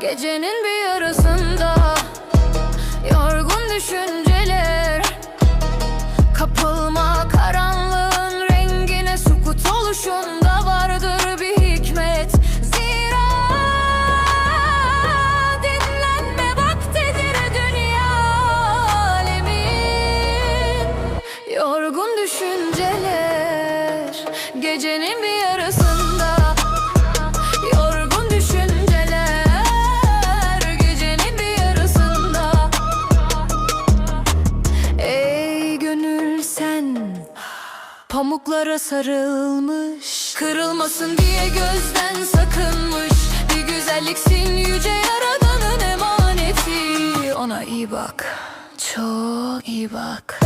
Gecenin bir yarısında Yorgun düşünceler Kapılma karanlığın rengine Sukut oluşunda vardır bir hikmet. Zira dinlenme vaktidir dünya alemin. Yorgun düşünceler Gecenin bir Pamuklara sarılmış. Kırılmasın diye gözden sakınmış. Bir güzelliksin yüce yaradanın emaneti. Ona iyi bak. Çok iyi bak